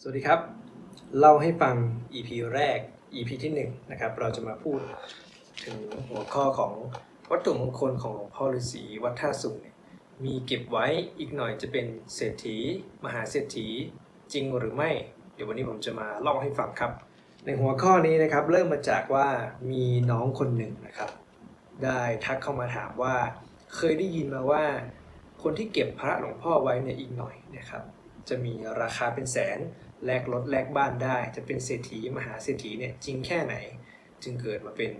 สวัสดีครับ เล่าให้ฟัง EP แรก EP ที่1นงนะครับเราจะมาพูดถึงหัวข้อของวัตถุมงคลของหลวงพ่อฤาษีวัดท่าสุงเนี่ยมีเก็บไว้อีกหน่อยจะเป็นเศรษฐี มหาเศรษฐีจริงหรือไม่ เดี๋ยววันนี้ผมจะมาเล่าให้ฟังครับ ในหัวข้อนี้นะครับเริ่มมาจากว่ามีน้องคนหนึ่งนะครับ ได้ทักเข้ามาถามว่า เคยได้ยินมาว่า คนที่เก็บพระหลวงพ่อไว้เนี่ยอีกหน่อยนะครับ จะมีราคาเป็นแสน แลกรถแลกบ้านได้จะเป็นเศรษฐีมหาเศรษฐีเนี่ยจริงแค่ไหน จึงเกิดมาเป็น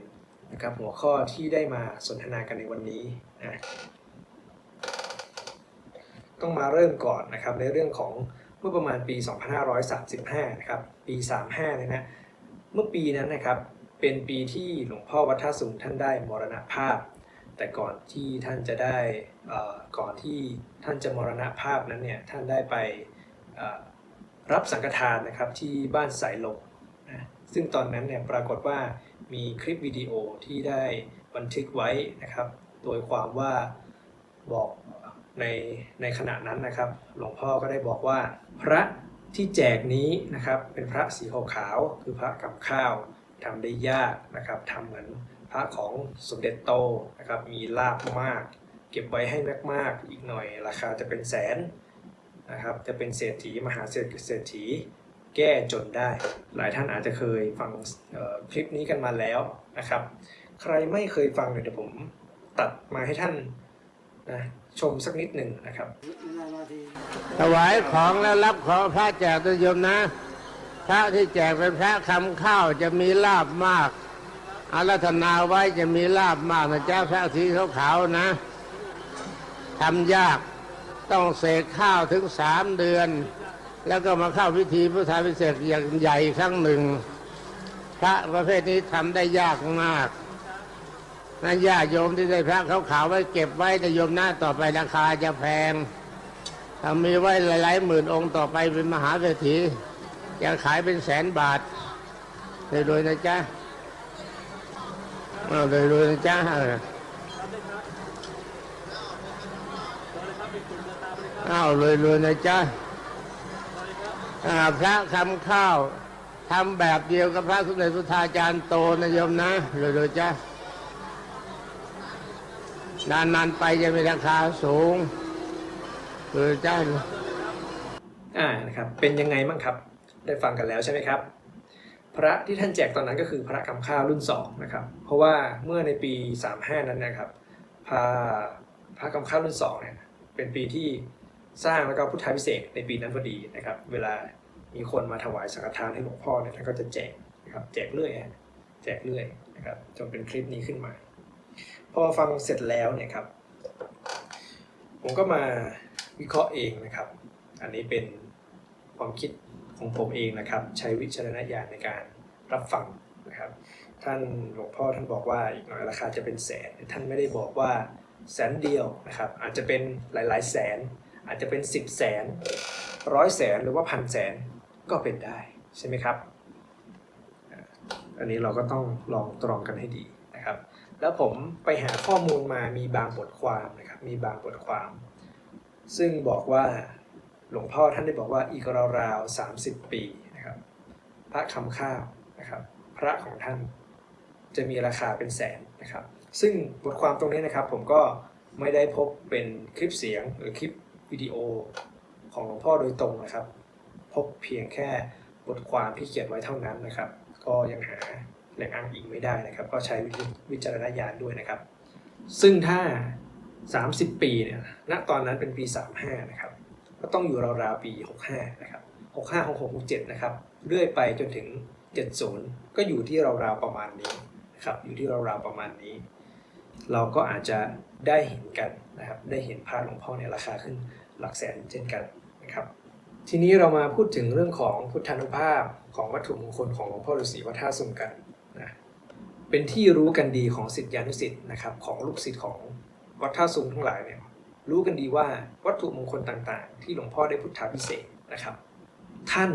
นะครับหัวข้อที่ได้มาสนทนากันในวันนี้นะต้องมาเริ่มก่อนนะครับในเรื่องของเมื่อประมาณปี 2535 นะครับปี 35เนี่ยนะเมื่อปีนั้นนะครับเป็นปีที่หลวงพ่อวัดท่าสุงท่านได้มรณภาพ แต่ก่อนที่ท่านจะได้เอ่อก่อนที่ท่านจะมรณภาพนั้นเนี่ยท่านได้ไป รับสังฆทานนะครับที่บ้านสายลมนะซึ่งตอนนั้นเนี่ยปรากฏว่ามีคลิปวิดีโอที่ได้บันทึกไว้นะครับ โดยความว่าบอกในในขณะนั้นนะครับ หลวงพ่อก็ได้บอกว่า พระที่แจกนี้นะครับเป็นพระสีขาวคือพระกับข้าวทำได้ยากนะครับทำเหมือนพระของสมเด็จโตนะครับมีลาบมาก เก็บไว้ให้มากๆ อีกหน่อยราคาจะเป็นแสน นะครับจะเป็นเศรษฐีมหาเศรษฐีเศรษฐีแก้จนได้ หลายท่านอาจจะเคยฟังคลิปนี้กันมาแล้วนะครับ ใครไม่เคยฟังเดี๋ยวผมตัดมาให้ท่านนะชมสักนิดหนึ่งนะครับถวายของแล้วรับของพระแจกตุยมนะ พระที่แจกเป็นพระคำข้าวจะมีลาบมากอารัธนาไว้จะมีลาบมากนะเจ้าพระสีขาวๆนะทำยาก ต้องเสกข้าวถึงสามเดือน แล้วก็มาเข้าพิธีพุทธาพิเศษอย่างใหญ่ครั้งหนึ่ง พระประเภทนี้ทำได้ยากมากนั่นญาโยมที่ได้พระเขาขาวไว้เก็บไว้แต่โยมหน้าต่อไปราคาจะแพงถ้ามีไว้หลายๆหมื่นองค์ต่อไปเป็นมหาเศรษฐีจะขายเป็นแสนบาทเลยรวยนะจ๊ะเอาเลยรวยนะจ๊ะ ออเอาเลยรวยๆนะจ๊ะพระคำข้าวทำแบบเดียวกับพระสมเด็จพุทธาจารย์โตนะโยมนะเลยรวยๆจ้ะนานๆไปจะมีราคาสูงเลยจ้าอ่านะครับเป็นยังไงบ้างครับ ได้ฟังกันแล้วใช่ไหมครับ พระที่ท่านแจกตอนนั้นก็คือพระคำข้าวรุ่น2นะครับเพราะว่าเมื่อในปี 35 นั้นนะครับพระพระคำข้าวรุ่น2เนี่ยเป็นปีที่ สร้างแล้วก็พุทธาพิเศษในปีนั้นพอดีนะครับ เวลามีคนมาถวายสังฆทานให้หลวงพ่อเนี่ยท่านก็จะแจกนะครับแจกเรื่อยแจกเรื่อยนะครับจนเป็นคลิปนี้ขึ้นมา พอฟังเสร็จแล้วเนี่ยครับ ผมก็มาวิเคราะห์เองนะครับ อันนี้เป็นความคิดของผมเองนะครับ ใช้วิจารณญาณในการรับฟังนะครับ ท่านหลวงพ่อท่านบอกว่าอีกหน่อยราคาจะเป็นแสน ท่านไม่ได้บอกว่าแสนเดียวนะครับ อาจจะเป็นหลาย ๆ แสน อาจจะเป็น10แสนร้อยแสนหรือว่าพันแสนก็เป็นได้ใช่ไหมครับ อันนี้เราก็ต้องลองตรองกันให้ดีนะครับ แล้วผมไปหาข้อมูลมามีบางบทความนะครับมีบางบทความ ซึ่งบอกว่าหลวงพ่อท่านได้บอกว่าอีกราวๆ30 ปีนะครับพระคำข้าวนะครับพระของท่านจะมีราคาเป็นแสนนะครับ ซึ่งบทความตรงนี้นะครับผมก็ไม่ได้พบเป็นคลิปเสียงหรือคลิป วิดีโอของหลวงพ่อโดยตรงนะครับ พบเพียงแค่บทความที่เขียนไว้เท่านั้นนะครับ ก็ยังหาแหล่งอ้างอิงไม่ได้นะครับ ก็ใช้วิจารณญาณด้วยนะครับ ซึ่งถ้า 30 ปีเนี่ยณตอนนั้นเป็นปี 35 นะครับ ก็ต้องอยู่ราวๆปี 65 นะครับ 65 66 67 นะครับ เรื่อยไปจนถึง 70 ก็อยู่ที่ราวๆประมาณนี้นะครับอยู่ที่ราวๆประมาณนี้ เราก็อาจจะได้เห็นกันนะครับ ได้เห็นพระหลวงพ่อเนี่ยราคาขึ้น หลักแสนเช่นกันนะครับ ทีนี้เรามาพูดถึงเรื่องของพุทธานุภาพของวัตถุมงคลของหลวงพ่อฤาษีวัดท่าสุงกันนะเป็นที่รู้กันดีของศิษยานุศิษย์นะครับของลูกศิษย์ของวัดท่าซุงทั้งหลายเนี่ยรู้กันดีว่าวัตถุมงคลต่างๆ ที่หลวงพ่อได้พุทธาพิเศษนะครับ ท่าน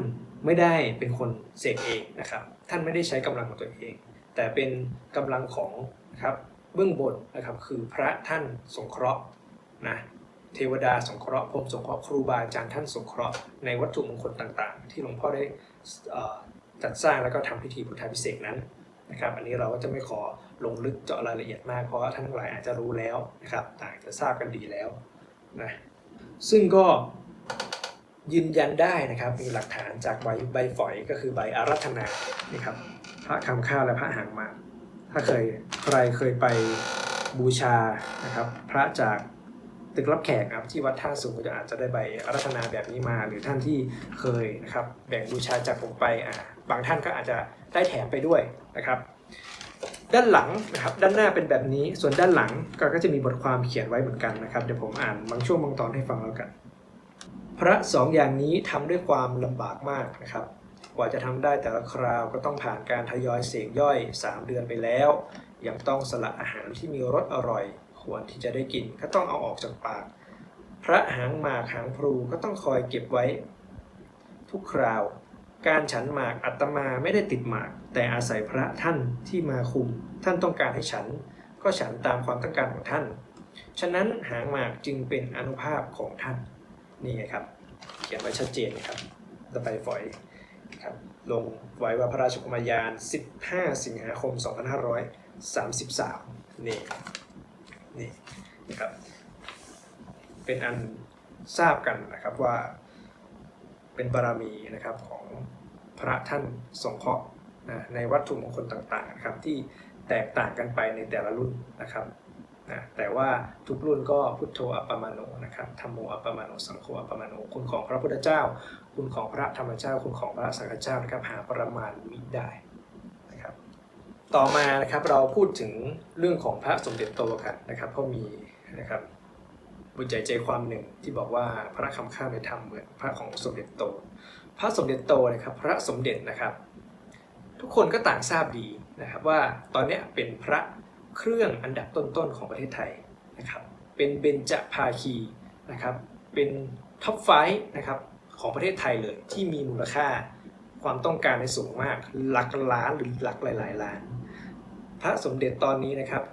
ไม่ได้เป็นคนเสกเองนะครับ ท่านไม่ได้ใช้กำลังของตัวเอง แต่เป็นกำลังของนะครับเบื้องบนนะครับคือพระท่านสงเคราะห์นะ เทวดาสงเคราะห์พรมสงเคราะห์ครูบาอาจารย์ท่านสงเคราะห์ในวัตถุมงคลต่างๆ ที่หลวงพ่อได้จัดสร้างแล้วก็ทำพิธีพุทธาพิเศษกนั้นนะครับอันนี้เราก็จะไม่ขอลงลึกเจาะรายละเอียดมากเพราะท่านทั้งหลายอาจจะรู้แล้วนะครับต่างจะทราบกันดีแล้วนะซึ่งก็ยืนยันได้นะครับมีหลักฐานจากใบใบฝอยก็คือใบอารัธนานะครับพระคำข้าวและพระหางมา ถ้าเคยใครเคยไปบูชานะครับพระจาก ตึกรับแขกนะครับที่วัดท่าสูงก็จะอาจจะได้ใบรัธนาแบบนี้มา หรือท่านที่เคยนะครับแบ่งบูชาจากผมไปอ่าบางท่านก็อาจจะได้แถมไปด้วยนะครับ ด้านหลังนะครับด้านหน้าเป็นแบบนี้ส่วนด้านหลังก็ก็จะมีบทความเขียนไว้เหมือนกันนะครับเดี๋ยวผมอ่านบางช่วงบางตอนให้ฟังแล้วกัน พระสองอย่างนี้ทำด้วยความลำบากมากนะครับกว่าจะทำได้แต่ละคราวก็ต้องผ่านการทยอยเสกย่อย 3 เดือนไปแล้วยังต้องสละอาหารที่มีรสอร่อย ควรที่จะได้กินก็ต้องเอาออกจากปาก พระหางหมากหางพลูก็ต้องคอยเก็บไว้ ทุกคราว การฉันหมากอัตมาไม่ได้ติดหมาก แต่อาศัยพระท่านที่มาคุม ท่านต้องการให้ฉัน ก็ฉันตามความต้องการของท่าน ฉะนั้นหางหมากจึงเป็นอนุภาพของท่านนี่ไงครับ เขียนไว้ชัดเจนนะครับตะไบฝอยครับลงไว้ว่าพระราชกุมารยาน 15 สิงหาคม 2533 นี่นะครับ เป็นอันทราบกันนะครับว่า เป็นบารมีนะครับของพระท่านสงเคราะห์ในวัตถุมงคลต่างๆนะครับที่แตกต่างกันไปในแต่ละรุ่นนะครับนะแต่ว่าทุกรุ่นก็พุทโธอัปปมาโนนะครับธรรมโมอัปปมาโนสังโฆอัปปมาโนคุณของพระพุทธเจ้า คุณของพระธรรมเจ้า คุณของพระสังฆเจ้านะครับหาประมาณมิได้นะครับต่อมานะครับเราพูดถึงเรื่องของพระสมเด็จโตกันนะครับเพราะมีนะครับ บุญใจใจความหนึ่งที่บอกว่าพระคำข้าวในธรรมเหมือนพระของสมเด็จโต พระสมเด็จโตนะครับพระสมเด็จนะครับ ทุกคนก็ต่างทราบดีนะครับว่าตอนนี้เป็นพระเครื่องอันดับต้นๆของประเทศไทยนะครับเป็นเบญจภาคีนะครับเป็นท็อปไฟนะครับของประเทศไทยเลยที่มีมูลค่าความต้องการในสูงมากหลักล้านหรือหลักหลายๆล้าน พระสมเด็จตอนนี้นะครับ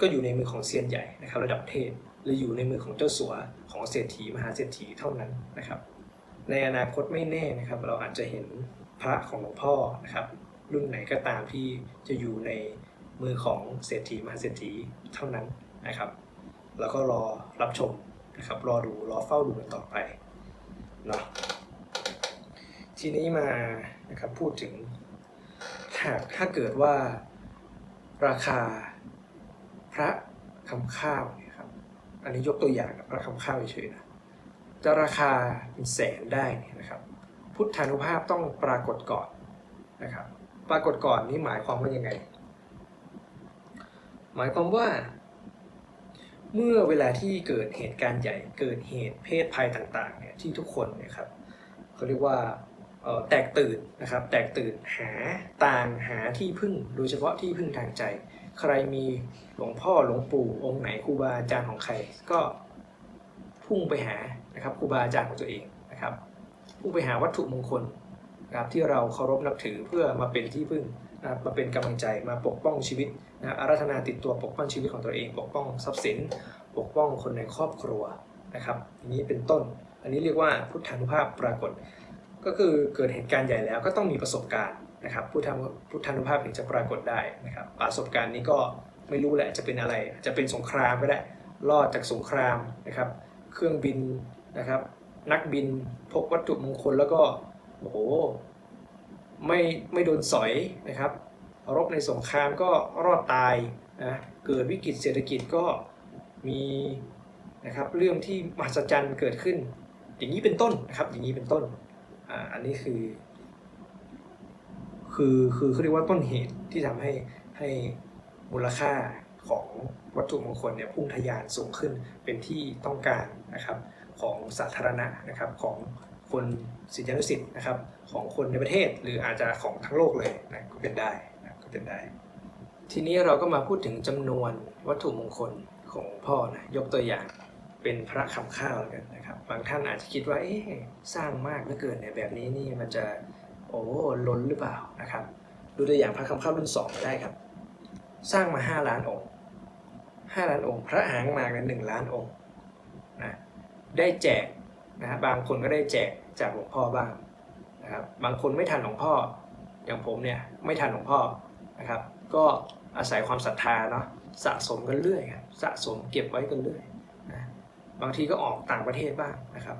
ก็อยู่ในมือของเซียนใหญ่นะครับระดับเทศ หรืออยู่ในมือของเจ้าสัวของเศรษฐีมหาเศรษฐีเท่านั้นนะครับ ในอนาคตไม่แน่นะครับ เราอาจจะเห็นพระของหลวงพ่อนะครับ รุ่นไหนก็ตามที่จะอยู่ในมือของเศรษฐีมหาเศรษฐีเท่านั้นนะครับ แล้วก็รอรับชมนะครับรอดูรอเฝ้าดูกันต่อไปเนาะทีนี้มานะครับพูดถึงหากถ้าเกิดว่าราคาพระคำข้าวเนี่ย อันนี้ยกตัวอย่างระคำข้าวเฉยๆนะจะราคาเป็นแสนได้เนี่ยนะครับ พุทธานุภาพต้องปรากฏก่อนนะครับ ปรากฏก่อนนี่หมายความว่ายังไง หมายความว่า เมื่อเวลาที่เกิดเหตุการณ์ใหญ่เกิดเหตุเพศภัยต่างๆเนี่ยที่ทุกคนเนี่ยครับเขาเรียกว่าแตกตื่นนะครับ แตกตื่นหาต่างหาที่พึ่ง โดยเฉพาะที่พึ่งทางใจ ใครมีหลวงพ่อหลวงปู่องค์ไหนครูบาอาจารย์ของใคร ก็พุ่งไปหานะครับครูบาอาจารย์ของตัวเองนะครับพุ่งไปหาวัตถุมงคลนะครับที่เราเคารพนับถือเพื่อมาเป็นที่พึ่งนะครับมาเป็นกำลังใจมาปกป้องชีวิตนะอารัธนาติดตัวปกป้องชีวิตของตัวเอง ปกป้องทรัพย์สิน ปกป้องคนในครอบครัวนะครับอย่างนี้เป็นต้น อันนี้เรียกว่าพุทธานุภาพปรากฏ ก็คือเกิดเหตุการณ์ใหญ่แล้วก็ต้องมีประสบการณ์ นะครับพุทธพุทธานุภาพถึงจะปรากฏได้นะครับประสบการณ์นี้ก็ไม่รู้แหละจะเป็นอะไรจะเป็นสงครามก็ได้รอดจากสงครามนะครับ เครื่องบินนะครับ นักบินพกวัตถุมงคลแล้วก็โอ้โหไม่ไม่โดนสอยนะครับ รบในสงครามก็รอดตายนะเกิดวิกฤตเศรษฐกิจก็มีนะครับเรื่องที่มหัศจรรย์เกิดขึ้น อย่างนี้เป็นต้นนะครับ อย่างนี้เป็นต้นอ่าอันนี้คือ คือคือเขาเรียกว่าต้นเหตุที่ทำให้ให้มูลค่าของวัตถุมงคลเนี่ยพุ่งทะยานสูงขึ้นเป็นที่ต้องการนะครับของสาธารณะนะครับของคนศิษยานุศิษย์นะครับของคนในประเทศหรืออาจจะของทั้งโลกเลยนะก็เป็นได้นะก็เป็นได้ ทีนี้เราก็มาพูดถึงจำนวนวัตถุมงคลของพ่อนะยกตัวอย่างเป็นพระคำข้าวแล้วกันนะครับ บางท่านอาจจะคิดว่าเอ๊ะสร้างมากเหลือเกินเนี่ยแบบนี้นี่มันจะ โอ้ล้นหรือเปล่านะครับ ดูตัวอย่างพระคำข้าวรุ่นสองได้ครับ สร้างมา 5 ล้านองค์ 5 ล้านองค์ พระหางมากเนี่ยหนึ่งล้านองค์นะได้แจกนะฮะบางคนก็ได้แจกจากหลวงพ่อบ้างนะครับบางคนไม่ทันหลวงพ่ออย่างผมเนี่ยไม่ทันหลวงพ่อนะครับ ก็อาศัยความศรัทธาเนาะสะสมกันเรื่อยครับสะสมเก็บไว้กันเรื่อยนะบางทีก็ออกต่างประเทศบ้างนะครับ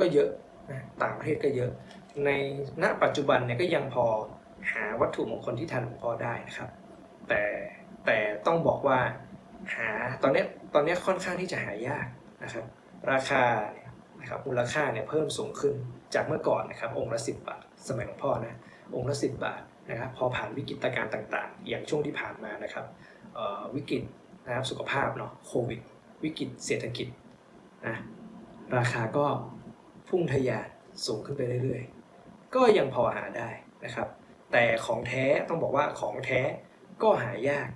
ก็เยอะนะต่างประเทศก็เยอะ ในณปัจจุบันเนี่ยก็ยังพอหาวัตถุมงคลที่ทันหลวงพ่อได้นะครับ แต่แต่ต้องบอกว่าหาตอนนี้ตอนนี้ค่อนข้างที่จะหายากนะครับ ราคาเนี่ยนะครับมูลค่าเนี่ยเพิ่มสูงขึ้นจากเมื่อก่อนนะครับ องค์ละสิบบาท สมัยหลวงพ่อนะองค์ละสิบบาทนะครับ พอผ่านวิกฤตการณ์ต่าง ๆ อย่างช่วงที่ผ่านมานะครับวิกฤตนะครับสุขภาพเนาะโควิด วิกฤตเศรษฐกิจนะราคาก็พุ่งทะยานสูงขึ้นไปเรื่อยๆ ก็ยังพอหาได้นะครับ แต่ของแท้ต้องบอกว่าของแท้ก็หายาก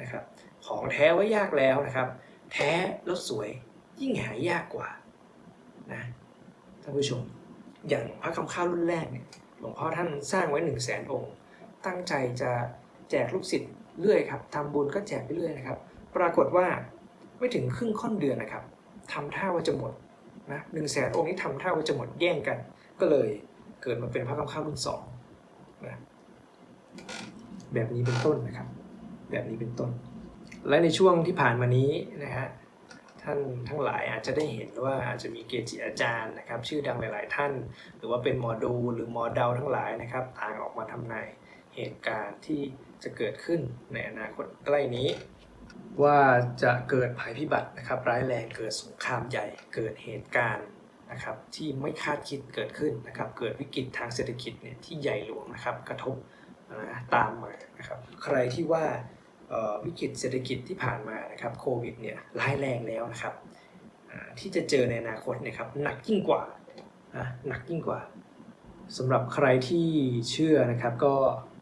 นะครับ ของแท้ว่ายากแล้วนะครับ แท้แล้วสวยยิ่งหายากกว่านะท่านผู้ชม อย่างพระคำข้าวรุ่นแรกเนี่ยหลวงพ่อท่านสร้างไว้หนึ่งแสนองค์ ตั้งใจจะแจกลูกศิษย์เรื่อยครับทำบุญก็แจกไปเรื่อยนะครับ ปรากฏว่าไม่ถึงครึ่งค่อนเดือนนะครับทำท่าว่าจะหมดนะหนึ่งแสนองค์นี้ทำท่าว่าจะหมดแย่งกัน ก็เลย เกิดมาเป็นพระคำข้าวรุ่นสองนะแบบนี้เป็นต้นนะครับ แบบนี้เป็นต้น และในช่วงที่ผ่านมานี้นะฮะท่านทั้งหลายอาจจะได้เห็นว่าอาจจะมีเกจิอาจารย์นะครับ ชื่อดังหลาย ๆ ท่าน หรือว่าเป็นหมอดูหรือหมอเดาทั้งหลายนะครับ ต่างออกมาทำนายเหตุการณ์ที่จะเกิดขึ้นในอนาคตใกล้นี้ ว่าจะเกิดภัยพิบัตินะครับ ร้ายแรงเกิดสงครามใหญ่เกิดเหตุการณ์ นะครับที่ไม่คาดคิดเกิดขึ้นนะครับเกิดวิกฤตทางเศรษฐกิจเนี่ยที่ใหญ่หลวงนะครับกระทบนะตามมานะครับใครที่ว่าวิกฤตเศรษฐกิจที่ผ่านมานะครับโควิดเนี่ยร้ายแรงแล้วนะครับที่จะเจอในอนาคตเนะครับหนักยิ่งกว่านะหนักยิ่งกว่าสำหรับใครที่เชื่อนะครับก็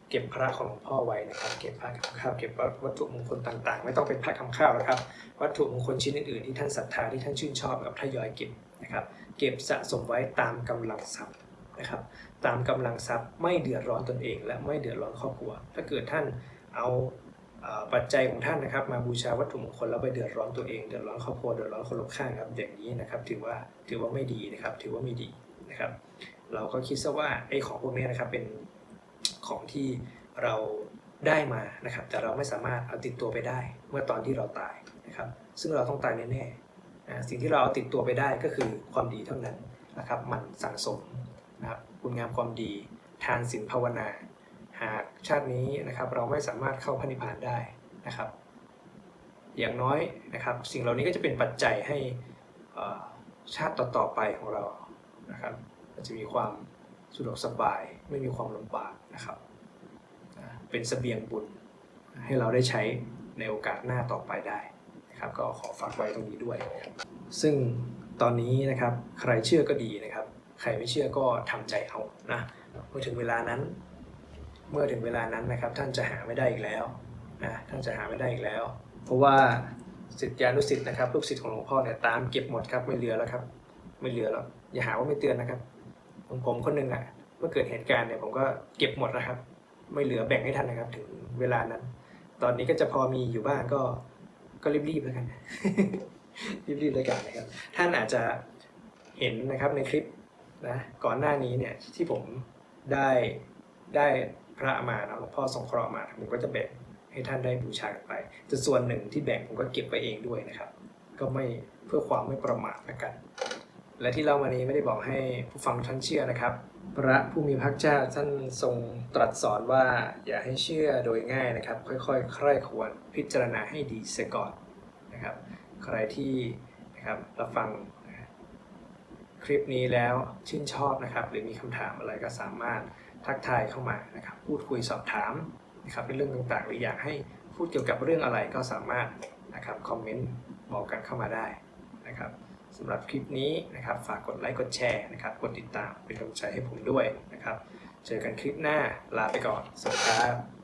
เก็บพระของหลวงพ่อไว้นะครับ เก็บพระคำข้าวเก็บวัตถุมงคลต่างๆ ไม่ต้องเป็นพระคำข้าวนะครับ วัตถุมงคลชิ้นอื่นๆที่ท่านศรัทธาที่ท่านชื่นชอบกับทยอยเก็บนะครับ เก็บสะสมไว้ตามกำลังทรัพย์นะครับ ตามกำลังทรัพย์ไม่เดือดร้อนตนเอง และไม่เดือดร้อนครอบครัว ถ้าเกิดท่านเอาปัจจัยของท่านนะครับ มาบูชาวัตถุมงคลแล้วไปเดือดร้อนตัวเองเดือดร้อนครอบครัวเดือดร้อนคนรอบข้างครับอย่างนี้นะครับ ถือว่าถือว่าไม่ดีนะครับ ถือว่าไม่ดีนะครับ เราก็คิดซะว่าไอ้ของพวกนี้นะครับเป็นของที่เราได้มานะครับ แต่เราไม่สามารถเอาติดตัวไปได้เมื่อตอนที่เราตายนะครับ ซึ่งเราต้องตายแน่ๆ สิ่งที่เราเอาติดตัวไปได้ก็คือความดีเท่านั้นนะครับหมันสั่งสมนะครับคุณงามความดีทานศีลภาวนา หากชาตินี้นะครับเราไม่สามารถเข้าพระนิพพานได้นะครับ อย่างน้อยนะครับสิ่งเหล่านี้ก็จะเป็นปัจจัยให้ชาติต่อๆไปของเรานะครับจะมีความสะดวกสบายไม่มีความลำบากนะครับเป็นเสบียงบุญให้เราได้ใช้ในโอกาสหน้าต่อไปได้ นะครับก็ขอฝากไว้ตรงนี้ด้วย ซึ่งตอนนี้นะครับใครเชื่อก็ดีนะครับ ใครไม่เชื่อก็ทำใจเอานะเมื่อถึงเวลานั้น เมื่อถึงเวลานั้นนะครับ ท่านจะหาไม่ได้อีกแล้วนะท่านจะหาไม่ได้อีกแล้ว เพราะว่าศิษยานุศิษย์นะครับลูกศิษย์ของหลวงพ่อเนี่ยตามเก็บหมดครับไม่เหลือแล้วครับ ไม่เหลือแล้วอย่าหาว่าไม่เตือนนะครับของผมคนหนึ่งอะเมื่อเกิดเหตุการณ์เนี่ยผมก็เก็บหมดนะครับ ไม่เหลือแบ่งให้ท่านนะครับ ถึงเวลานั้น ตอนนี้ก็จะพอมีอยู่บ้างก็ ก็รีบๆแล้วกัน รีบๆเลยกันนะครับ ท่านอาจจะเห็นนะครับในคลิปนะก่อนหน้านี้เนี่ยที่ผมได้ได้พระมานะหลวงพ่อทรงเคราะห์มา ผมก็จะแบ่งให้ท่านได้บูชากันไปแต่ส่วนหนึ่งที่แบ่งผมก็เก็บไปเองด้วยนะครับ ก็ไม่เพื่อความไม่ประมาทละกัน และที่เล่ามานี้ไม่ได้บอกให้ผู้ฟังท่านเชื่อนะครับ พระผู้มีพระเจ้าท่านทรงตรัสสอนว่าอย่าให้เชื่อโดยง่ายนะครับ ค่อยๆ ใคร่ควรพิจารณาให้ดีเสียก่อนนะครับ ใครที่นะครับรับฟังคลิปนี้แล้วชื่นชอบนะครับ หรือมีคำถามอะไรก็สามารถทักทายเข้ามานะครับ พูดคุยสอบถามนะครับในเรื่องต่างๆ หรืออยากให้พูดเกี่ยวกับเรื่องอะไรก็สามารถนะครับคอมเมนต์บอกกันเข้ามาได้นะครับ สำหรับคลิปนี้นะครับฝากกดไลค์กดแชร์นะครับกดติดตามเป็นกำลังใจให้ผมด้วยนะครับ เจอกันคลิปหน้าลาไปก่อน สวัสดีครับ